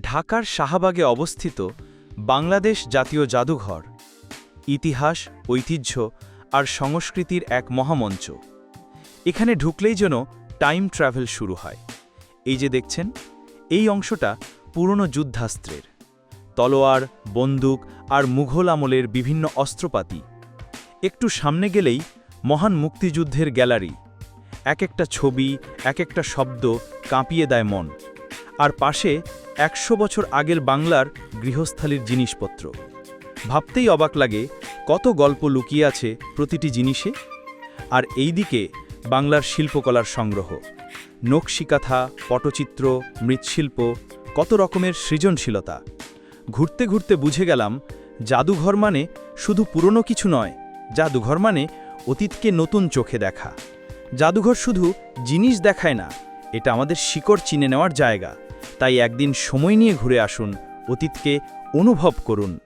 ঢাকার শাহবাগে অবস্থিত বাংলাদেশ জাতীয় জাদুঘর। ইতিহাস, ঐতিহ্য আর সংস্কৃতির এক মহামঞ্চ। এখানে ঢুকলেই যেন টাইম ট্রাভেল শুরু হয়। এই যে দেখছেন, এই অংশটা পুরনো যুদ্ধাস্ত্রের। তলোয়ার, বন্দুক আর মুঘল আমলের বিভিন্ন অস্ত্রপাতি। একটু সামনে গেলেই মহান মুক্তিযুদ্ধের গ্যালারি। এক একটা ছবি, এক একটা শব্দ কাঁপিয়ে দেয় মন। আর পাশে একশো বছর আগের বাংলার গৃহস্থালির জিনিসপত্র। ভাবতেই অবাক লাগে, কত গল্প লুকিয়ে আছে প্রতিটি জিনিসে। আর এইদিকে বাংলার শিল্পকলার সংগ্রহ। নকশিকাথা, পটচিত্র, মৃৎশিল্প, কত রকমের সৃজনশীলতা। ঘুরতে ঘুরতে বুঝে গেলাম, জাদুঘর মানে শুধু পুরনো কিছু নয়, জাদুঘর মানে অতীতকে নতুন চোখে দেখা। জাদুঘর শুধু জিনিস দেখায় না এটা আমাদের শিকড় চিনে নেওয়ার জায়গা। তাই একদিন সময় নিয়ে ঘুরে আসুন, অতীতকে অনুভব করুন।